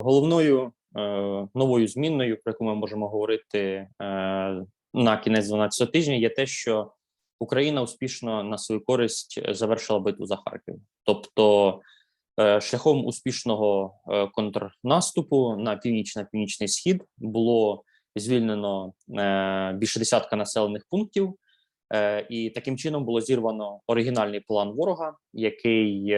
Головною е, новою змінною, про яку ми можемо говорити е, на кінець 12 тижня, є те, що Україна успішно на свою користь завершила битву за Харків, тобто е, шляхом успішного контрнаступу на північ на північний схід було звільнено більше десятка населених пунктів. І таким чином було зірвано оригінальний план ворога, який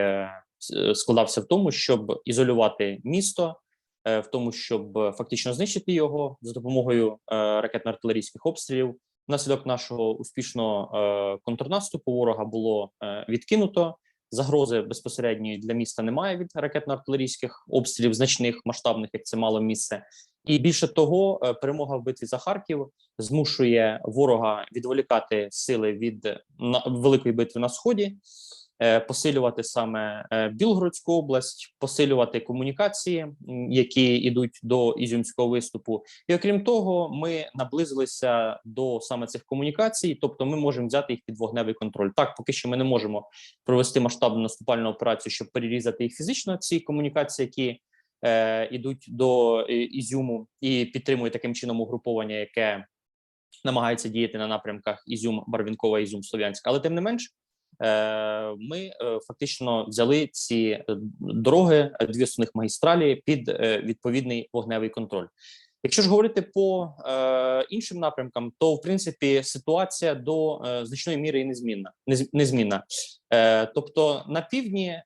складався в тому, щоб ізолювати місто, в тому, щоб е, фактично знищити його за допомогою е, ракетно-артилерійських обстрілів. Внаслідок нашого успішного е, контрнаступу ворога було е, відкинуто. Загрози безпосередньої для міста немає від ракетно-артилерійських обстрілів, значних масштабних, як це мало місце. І більше того, е, перемога в битві за Харків змушує ворога відволікати сили від великої битви на сході, е, посилювати саме е, Білгородську область, посилювати комунікації, які йдуть до ізюмського виступу. І окрім того, ми наблизилися до саме цих комунікацій, тобто ми можемо взяти їх під вогневий контроль. Так, поки що ми не можемо провести масштабну наступальну операцію, щоб перерізати їх фізично. Ці комунікації, які е, ідуть до е, Ізюму і підтримують таким чином угруповання, яке намагається діяти на напрямках Ізюм, Барвінкова, Ізюм, Слов'янськ. Але тим не менш, е, ми е, фактично взяли ці е, дороги, е, дві основних магістралі під е, відповідний вогневий контроль. Якщо ж говорити по е, іншим напрямкам, то в принципі ситуація до е, значної міри незмінна. нез- незмінна. Е, тобто на півдні, е,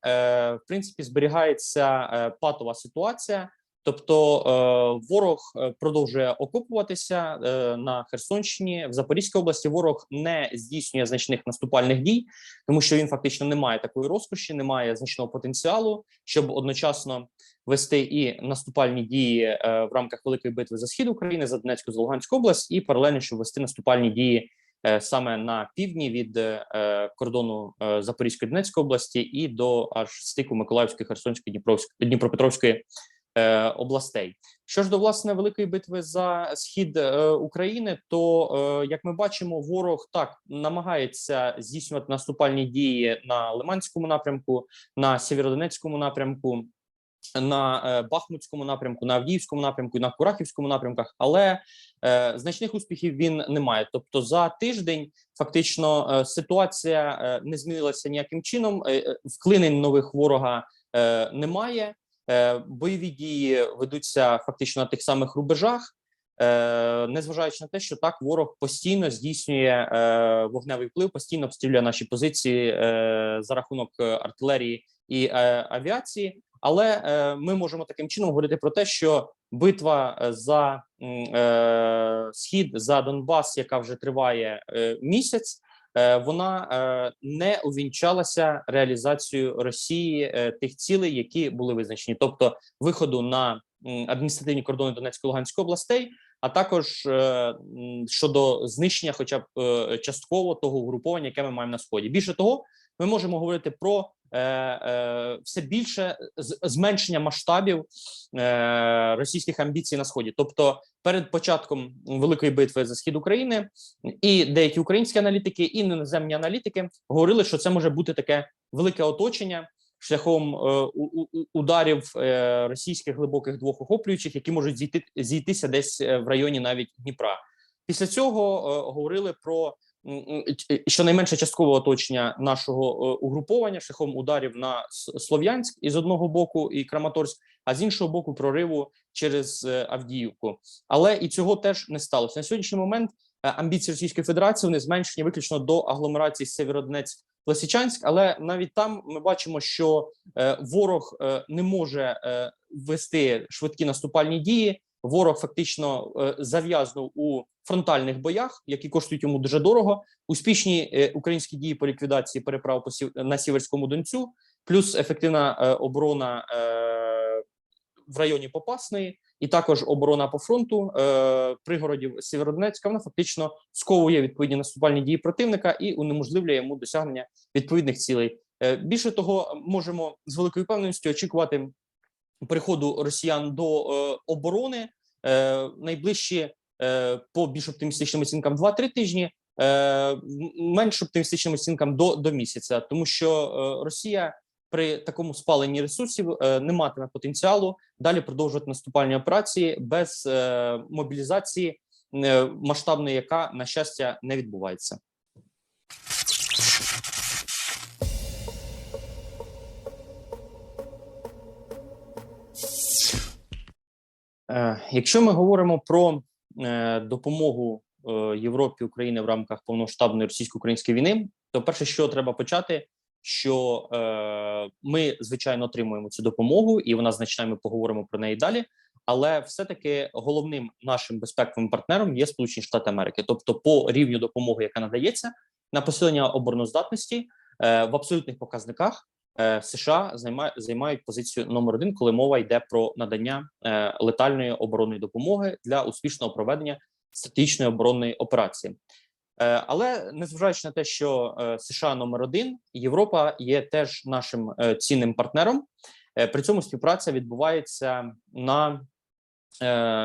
в принципі, зберігається е, патова ситуація. Тобто е, ворог е, продовжує окупуватися е, на Херсонщині в Запорізькій області. Ворог не здійснює значних наступальних дій, тому що він фактично не має такої розкоші, не має значного потенціалу, щоб одночасно вести і наступальні дії в рамках великої битви за схід України за Донецьку за Луганську область, і паралельно щоб вести наступальні дії саме на півдні від кордону Запорізької Донецької області і до аж стику Миколаївської, Херсонської, Дніпровської, Дніпропетровської областей. Що ж до власне великої битви за схід е, України, то е, як ми бачимо, ворог так намагається здійснювати наступальні дії на Лиманському напрямку, на Сєвєродонецькому напрямку. На е, Бахмутському напрямку, на Авдіївському напрямку, на Курахівському напрямках, але е, значних успіхів він не має. Тобто, за тиждень фактично е, ситуація е, не змінилася ніяким чином. Е, е, вклинень нових ворога е, немає. Е, бойові дії ведуться фактично на тих самих рубежах, е, незважаючи на те, що так ворог постійно здійснює е, вогневий вплив, постійно обстрілює наші позиції за рахунок артилерії і авіації. Але ми можемо таким чином говорити про те, що битва за схід за Донбас, яка вже триває місяць, вона е, не увінчалася реалізацією Росії е, тих цілей, які були визначені, тобто виходу на адміністративні кордони Донецької Луганської областей, а також е, щодо знищення, хоча б е, частково того угруповання, яке ми маємо на сході. Більше того, ми можемо говорити про е, е, все більше зменшення масштабів е, російських амбіцій на сході. Тобто, перед початком великої битви за схід України і деякі українські аналітики, і іноземні аналітики говорили, що це може бути таке велике оточення шляхом е, ударів е, російських глибоких двох охоплюючих, які можуть зійти зійтися десь е, в районі навіть Дніпра. Після цього е, говорили про щонайменше часткове оточення нашого е, угруповання шляхом ударів на Слов'янськ із одного боку і Краматорськ, а з іншого боку прориву через е, Авдіївку. Але і цього теж не сталося на сьогоднішній момент. е, Амбіції Російської Федерації вони зменшені виключно до агломерації Сєвєродонецьк Лисичанськ, але навіть там ми бачимо, що ворог не може вести швидкі наступальні дії. Ворог фактично е, зав'язнув у фронтальних боях, які коштують йому дуже дорого. Успішні е, українські дії по ліквідації переправ на Сіверському Донцю, плюс ефективна е, оборона в районі Попасної, і також оборона по фронту пригородів Сєвєродонецька. Вона фактично сковує відповідні наступальні дії противника і унеможливлює йому досягнення відповідних цілей. Більше того, можемо з великою певністю очікувати переходу росіян до е, оборони е, найближчі е, по більш оптимістичним оцінкам 2-3 тижні. е, Менш оптимістичним оцінкам до, до місяця, тому що е, Росія при такому спаленні ресурсів е, не матиме потенціалу далі продовжувати наступальні операції без е, мобілізації е, масштабної, яка на щастя не відбувається. Якщо ми говоримо про е, допомогу е, Європі Україні в рамках повноштабної російсько-української війни, то перше, що треба почати, що е, ми звичайно отримуємо цю допомогу, і вона значна. Ми поговоримо про неї далі. Але все-таки головним нашим безпековим партнером є Сполучені Штати Америки, тобто по рівню допомоги, яка надається на посилення обороноздатності е, в абсолютних показниках. Е, США займають займають позицію номер один, коли мова йде про надання е, летальної оборонної допомоги для успішного проведення стратегічної оборонної операції. Е, Але незважаючи на те, що США номер один, Європа є теж нашим цінним партнером. При цьому співпраця відбувається на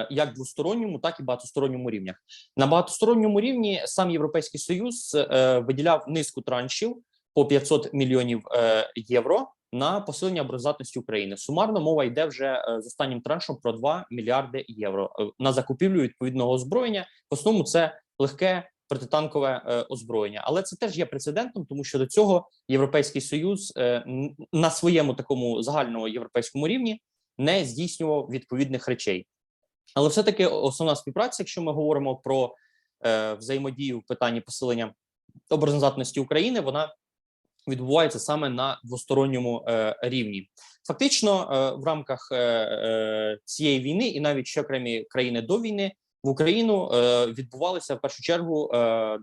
як двосторонньому, так і багатосторонньому рівнях. На багатосторонньому рівні сам Європейський Союз виділяв низку траншів по 500 мільйонів е, євро на посилення обороноздатності України. Сумарно мова йде вже е, з останнім траншем про 2 мільярди євро е, на закупівлю відповідного озброєння. В основному це легке протитанкове озброєння, але це теж є прецедентом, тому що до цього Європейський Союз на своєму такому загальному європейському рівні не здійснював відповідних речей. Але все-таки основна співпраця, якщо ми говоримо про е, взаємодію в питанні посилення обороноздатності України, вона відбувається саме на двосторонньому е, рівні. Фактично, е, в рамках е, цієї війни, і навіть ще окремі країни до війни в Україну відбувалися в першу чергу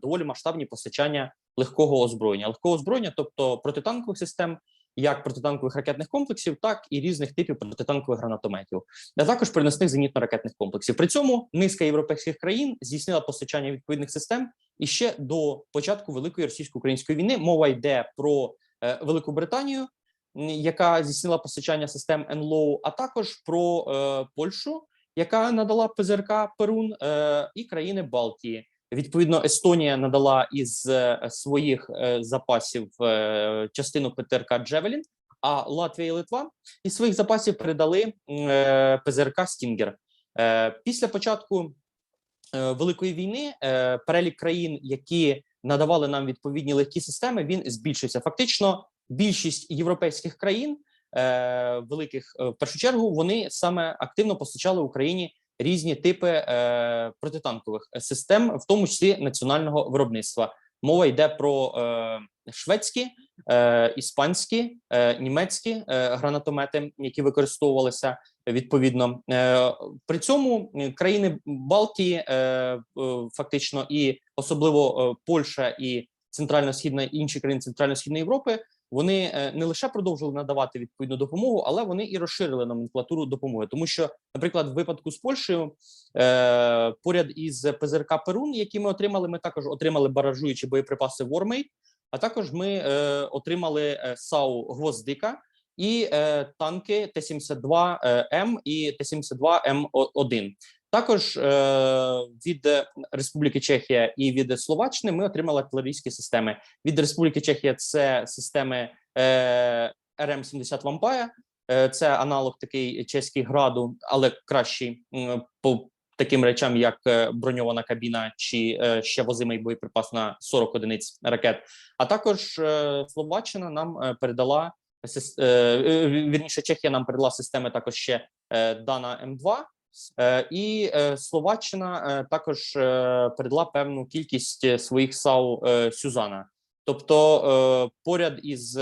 доволі масштабні постачання легкого озброєння, легкого озброєння, тобто протитанкових систем, як протитанкових ракетних комплексів, так і різних типів протитанкових гранатометів, а також переносних зенітно-ракетних комплексів. При цьому низка європейських країн здійснила постачання відповідних систем і ще до початку великої російсько-української війни мова йде про е, Велику Британію, яка здійснила постачання систем НЛО, а також про е, Польщу, яка надала ПЗРК Перун е, і країни Балтії. Відповідно, Естонія надала із е, своїх е, запасів е, частину ПТРК Джевелін, а Латвія і Литва із своїх запасів передали ПЗРК Стінгер. Після початку Великої війни перелік країн, які надавали нам відповідні легкі системи, він збільшився. Фактично, більшість європейських країн великих в першу чергу вони саме активно постачали Україні різні типи е, протитанкових систем, в тому числі національного виробництва. Мова йде про е, шведські, е, іспанські, е, німецькі е, гранатомети, які використовувалися відповідно. Е, при цьому країни Балтії, е, фактично, і особливо е, Польща і центрально-східна інші країни Центрально-східної Європи. Вони е, не лише продовжили надавати відповідну допомогу, але вони і розширили номенклатуру допомоги. Тому що, наприклад, в випадку з Польщею е, поряд із ПЗРК Перун, які ми отримали, ми також отримали баражуючі боєприпаси Вормей, а також ми е, отримали е, САУ Гвоздика і е, танки Т-72 е, М і Т-72 М1. Також е, від Республіки Чехія і від Словаччини ми отримали артилерійські системи. Від Республіки Чехія це системи е, РМ-70 Вампая, е, це аналог такий чеський граду, але кращий м, по таким речам, як е, броньована кабіна чи е, ще возимий боєприпас на 40 одиниць ракет. А також е, Словаччина нам е, передала е, е, вірніше, Чехія нам передала системи також ще е, Дана М2. Е, І е, Словаччина е, також передала певну кількість своїх САУ Сюзана. Тобто, поряд із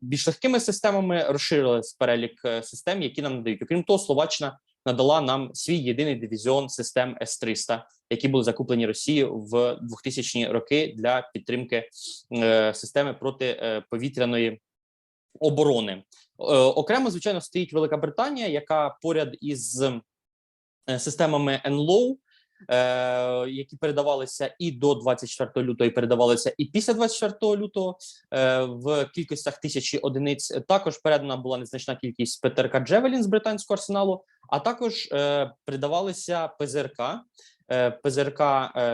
більш легкими системами розширили перелік систем, які нам надають. Окрім того, Словаччина надала нам свій єдиний дивізіон систем С-300, які були закуплені Росією в 2000-ні роки для підтримки системи протиповітряної оборони. Е, Окремо, звичайно, стоїть Велика Британія, яка поряд із е, системами НЛО, е, які передавалися і до 24 лютого, і передавалися і після 24 лютого в кількостях тисячі одиниць. Також передана була незначна кількість ПТРК Джевелін з британського арсеналу, а також передавалися ПЗРК, е, ПЗРК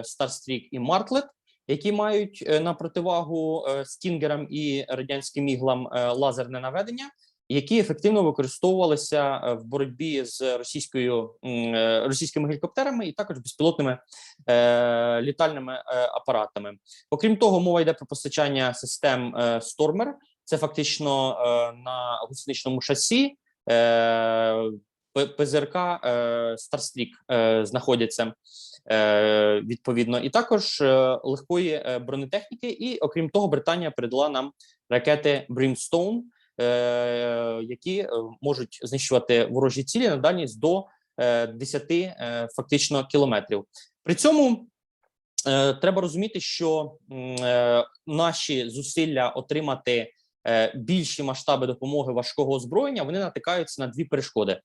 Старстрік і Мартлет. Які мають е, на противагу е, стінгерам і радянським іглам е, лазерне наведення, які ефективно використовувалися в боротьбі з російською російськими гелікоптерами і також безпілотними е, літальними апаратами. Окрім того, мова йде про постачання систем Stormer. Це фактично на гусеничному шасі. ПЗРК е, знаходяться відповідно, і також е, легкої е, бронетехніки. І окрім того, Британія передала нам ракети Brimstone, е, які е, можуть знищувати ворожі цілі на дальність до е, 10 е, фактично кілометрів. При цьому е, треба розуміти, що е, наші зусилля отримати е, більші масштаби допомоги важкого озброєння вони натикаються на дві перешкоди.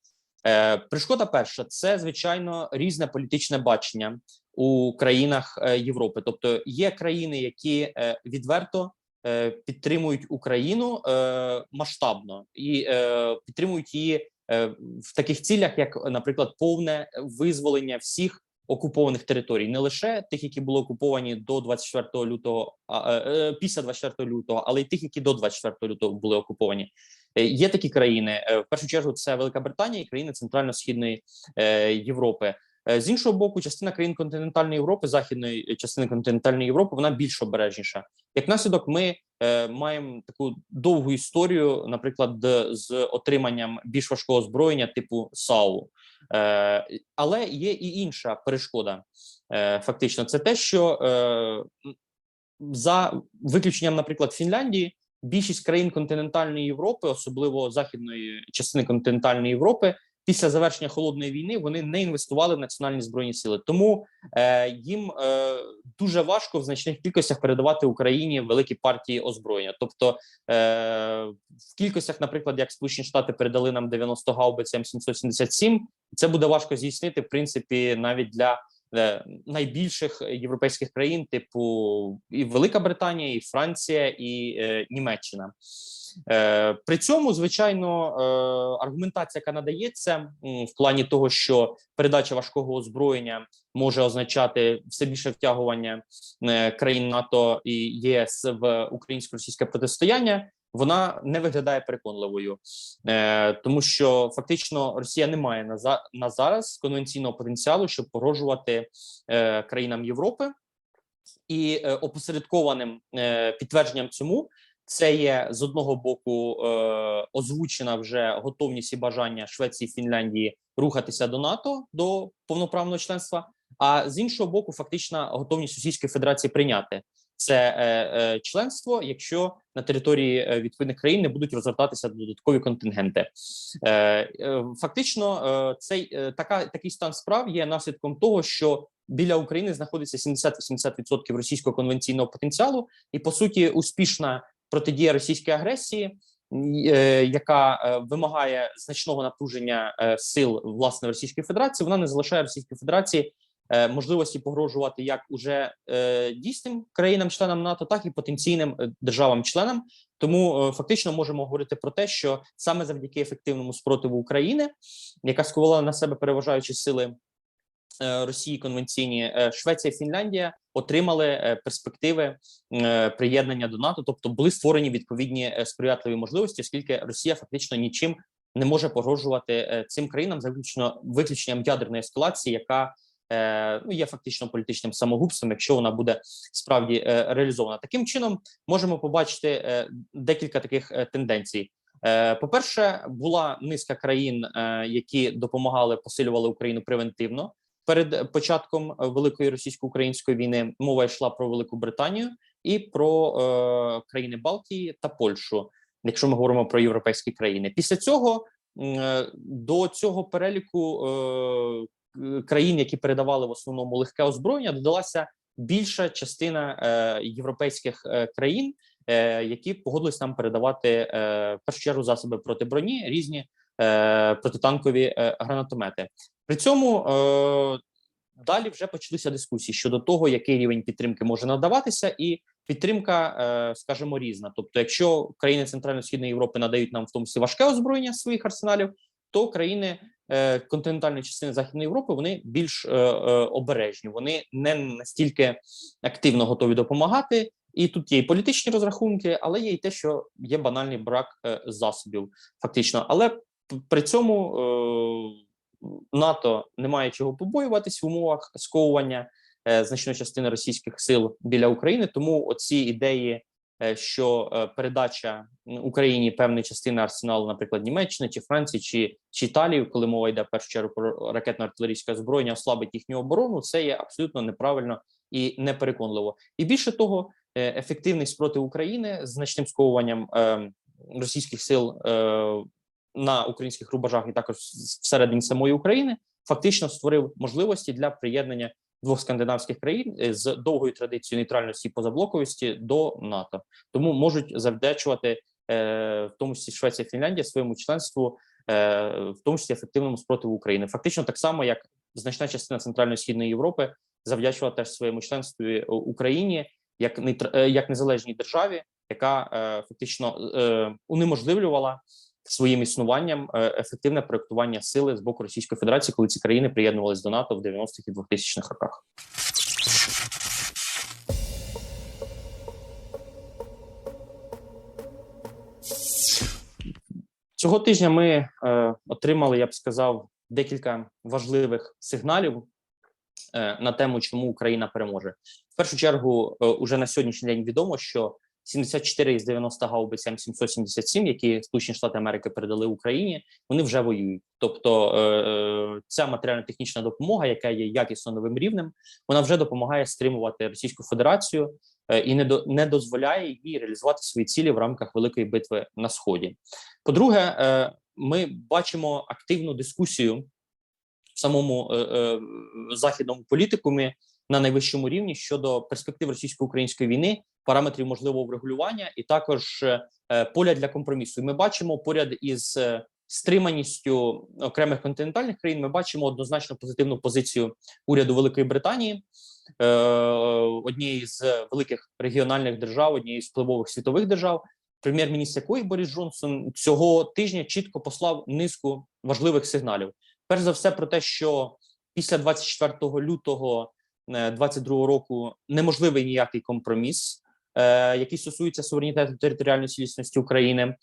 Е, перешкода перша це звичайно різне політичне бачення у країнах е, Європи. Тобто є країни, які е, відверто підтримують Україну масштабно і підтримують її в таких цілях, як, наприклад, повне визволення всіх окупованих територій, не лише тих, які були окуповані до 24 лютого, а після 24 лютого, але й тих, які до 24 лютого були окуповані. Е, Є такі країни. е, В першу чергу це Велика Британія і країни Центрально-східної е, Європи. З іншого боку, частина країн континентальної Європи, західної частини континентальної Європи, вона більш обережніша. Як наслідок, ми маємо таку довгу історію, наприклад, з отриманням більш важкого озброєння, типу САУ. Але є і інша перешкода. Фактично, це те, що за виключенням, наприклад, Фінляндії, більшість країн континентальної Європи, особливо західної частини континентальної Європи, після завершення холодної війни вони не інвестували в національні збройні сили. Тому е, їм е, дуже важко в значних кількостях передавати Україні великі партії озброєння. Тобто е, в кількостях, наприклад, як Сполучені Штати передали нам 90 гаубиць М777, це буде важко здійснити, в принципі, навіть для найбільших європейських країн, типу і Велика Британія, і Франція, і е, Німеччина. Е, при цьому, звичайно, е, аргументація, яка надається в плані того, що передача важкого озброєння може означати все більше втягування е, країн НАТО і ЄС в українсько-російське протистояння. Вона не виглядає переконливою, е, тому що фактично Росія не має на, за, на зараз конвенційного потенціалу, щоб погрожувати е, країнам Європи, і е, опосередкованим е, підтвердженням цьому це є з одного боку е, озвучена вже готовність і бажання Швеції Фінляндії рухатися до НАТО до повноправного членства. А з іншого боку, фактична готовність Російської Федерації прийняти це е, е, членство, якщо на території е, відповідних країн не будуть розгортатися додаткові контингенти. Фактично, цей така такий стан справ є наслідком того, що біля України знаходиться 70-80% російського конвенційного потенціалу, і по суті успішна протидія російській агресії, яка вимагає значного напруження сил власне Російської Федерації, вона не залишає Російській Федерації можливості погрожувати як уже е, дійсним країнам-членам НАТО, так і потенційним е, державам-членам. Тому е, фактично можемо говорити про те, що саме завдяки ефективному спротиву України, яка скувала на себе переважаючі сили е, Росії конвенційні, е, Швеція і Фінляндія отримали е, перспективи е, приєднання до НАТО, тобто були створені відповідні е, сприятливі можливості, оскільки Росія фактично нічим не може погрожувати е, цим країнам за виключно виключенням ядерної ескалації, яка е, ну є фактично політичним самогубством, якщо вона буде справді е, реалізована. Таким чином можемо побачити е, декілька таких е, тенденцій. Е, По-перше, була низка країн, е, які допомагали посилювали Україну превентивно перед початком е, великої російсько-української війни. Мова йшла про Велику Британію і про е, країни Балтії та Польщу, якщо ми говоримо про європейські країни. Після цього е, до цього переліку е, країн, які передавали в основному легке озброєння, додалася більша частина е, європейських е, країн, е, які погодились нам передавати в першу чергу засоби проти броні, різні протитанкові гранатомети. При цьому далі вже почалися дискусії щодо того, який рівень підтримки може надаватися, і підтримка, скажімо, різна. Тобто, якщо країни Центрально-східної Європи надають нам в тому числі важке озброєння своїх арсеналів, то країни континентальної частини Західної Європи вони більш е, е, обережні, вони не настільки активно готові допомагати. І тут є і політичні розрахунки, але є і те, що є банальний брак е, засобів, фактично. Але при цьому е, НАТО не має чого побоюватись в умовах сковування е, значної частини російських сил біля України. Тому оці ідеї, е, що е, передача Україні певної частини арсеналу, наприклад, Німеччини чи Франції чи, чи Італії, коли мова йде в першу чергу про ракетно-артилерійське озброєння, ослабить їхню оборону, це є абсолютно неправильно і непереконливо. І більше того, е, ефективний спротив України з значним сковуванням е, російських сил е, на українських рубежах і також всередині самої України фактично створив можливості для приєднання двох скандинавських країн е, з довгою традицією нейтральності позаблоковості до НАТО. Тому можуть завдячувати е, в тому числі Швеція Фінляндія своєму членству, е, в тому числі ефективному спротиву України. Фактично, так само як значна частина центральної східної Європи завдячувала теж своєму членстві Україні як нейтр- як незалежній державі, яка фактично унеможливлювала своїм існуванням е, ефективне проектування сили з боку Російської Федерації, коли ці країни приєднувалися до НАТО в 90-х і 2000-х роках. Цього тижня ми е, отримали, я б сказав, декілька важливих сигналів е, на тему, чому Україна переможе. В першу чергу, е, уже на сьогоднішній день відомо, що 74 із 90 гаубиць М777, які Сполучені Штати Америки передали Україні, вони вже воюють. Тобто, е, е, ця матеріально-технічна допомога, яка є якісно новим рівнем, вона вже допомагає стримувати Російську Федерацію е, і не до не дозволяє їй реалізувати свої цілі в рамках великої битви на сході. По-друге, ми бачимо активну дискусію в самому західному політикумі на найвищому рівні щодо перспектив російсько-української війни, параметрів можливого врегулювання, і також е, поля для компромісу. І ми бачимо поряд із е, стриманістю окремих континентальних країн. Ми бачимо однозначно позитивну позицію уряду Великої Британії, е, однієї з великих регіональних держав, однієї з впливових світових держав. Прем'єр-міністр якої Борис Джонсон цього тижня чітко послав низку важливих сигналів. Перш за все, про те, що після 24 лютого 22 року неможливий ніякий компроміс, е, який стосується суверенітету територіальної цілісності України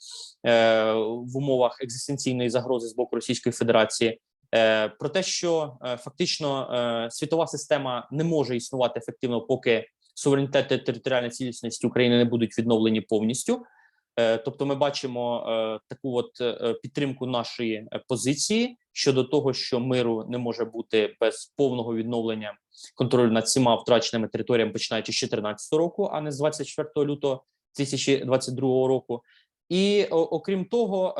е, в умовах екзистенційної загрози з боку Російської Федерації. Е, про те, що е, фактично е, світова система не може існувати ефективно, поки суверенітет та територіальна цілісність України не будуть відновлені повністю. Е, Тобто, ми бачимо е, таку от е, підтримку нашої позиції щодо того, що миру не може бути без повного відновлення контролю над всіма втраченими територіями, починаючи з 2014 року, а не з 24 лютого 2022 року. І окрім того,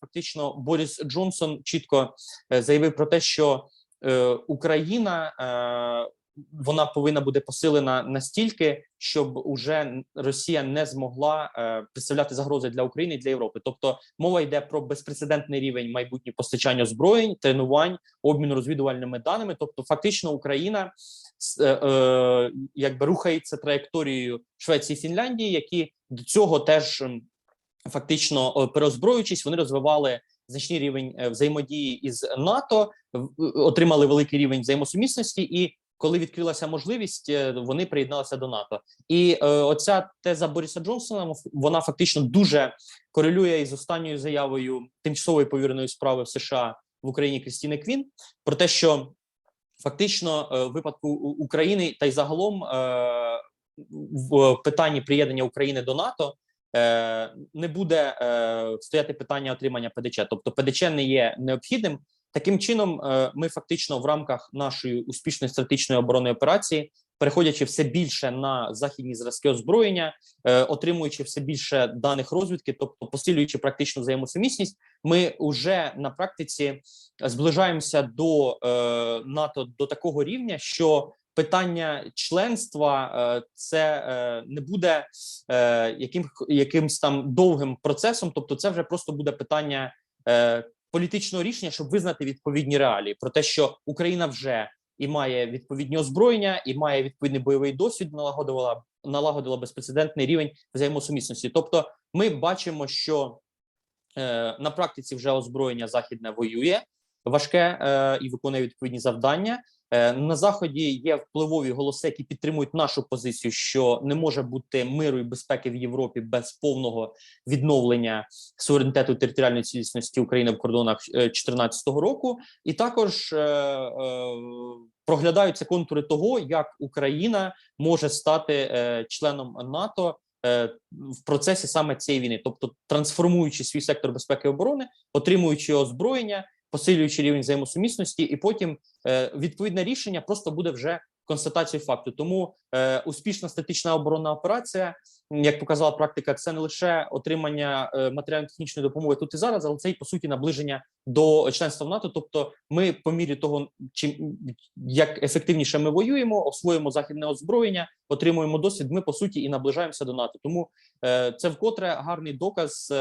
фактично Борис Джонсон чітко заявив про те, що Україна вона повинна бути посилена настільки, щоб уже Росія не змогла е, представляти загрози для України і для Європи. Тобто мова йде про безпрецедентний рівень майбутнього постачання озброєнь, тренувань, обміну розвідувальними даними. Тобто, фактично, Україна е, е, якби рухається траєкторією Швеції і Фінляндії, які до цього теж фактично е, переозброюючись, вони розвивали значний рівень е, взаємодії із НАТО, в- отримали великий рівень взаємосумісності і. Коли відкрилася можливість, е, вони приєдналися до НАТО, і е, оця теза Бориса Джонсона вона фактично дуже корелює із останньою заявою тимчасової повіреної справи в США в Україні Крістіни Квін про те, що фактично е, в випадку України та й загалом е, в питанні приєднання України до НАТО е, не буде е, стояти питання отримання ПДЧ. Тобто ПДЧ не є необхідним. Таким чином, е, ми фактично в рамках нашої успішної стратегічної оборонної операції, переходячи все більше на західні зразки озброєння, е, отримуючи все більше даних розвідки, тобто посилюючи практичну взаємосумісність, ми вже на практиці зближаємося до е, НАТО до такого рівня, що питання членства це не буде яким якимсь там довгим процесом, тобто, це вже просто буде питання політичного рішення, щоб визнати відповідні реалії про те, що Україна вже і має відповідні озброєння, і має відповідний бойовий досвід, налагодила налагодила безпрецедентний рівень взаємосумісності. Тобто, ми бачимо, що е, на практиці вже озброєння західне воює. Важке е, і виконує відповідні завдання. Е, На заході є впливові голоси, які підтримують нашу позицію, що не може бути миру і безпеки в Європі без повного відновлення суверенітету територіальної цілісності України в кордонах 2014 року, і також е, е, проглядаються контури того, як Україна може стати е, членом НАТО. е, В процесі саме цієї війни, тобто трансформуючи свій сектор безпеки і оборони, отримуючи озброєння, посилюючи рівень взаємосумісності, і потім е, відповідне рішення просто буде вже констатацією факту. Тому е, успішна статична оборонна операція, як показала практика, це не лише отримання е, матеріально-технічної допомоги тут і зараз, але це й по суті наближення до членства в НАТО. Тобто, ми по мірі того, чим як ефективніше ми воюємо, освоїмо західне озброєння, отримуємо досвід. Ми по суті і наближаємося до НАТО. Тому це вкотре гарний доказ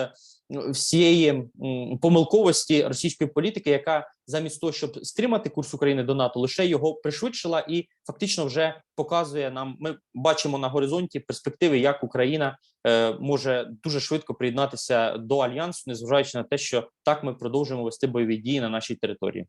всієї помилковості російської політики, яка замість того, щоб стримати курс України до НАТО, лише його пришвидшила і фактично вже показує нам. Ми бачимо на горизонті перспективи, як Україна е, може дуже швидко приєднатися до альянсу, незважаючи на те, що так ми продовжуємо вести бойові дії на нашій території.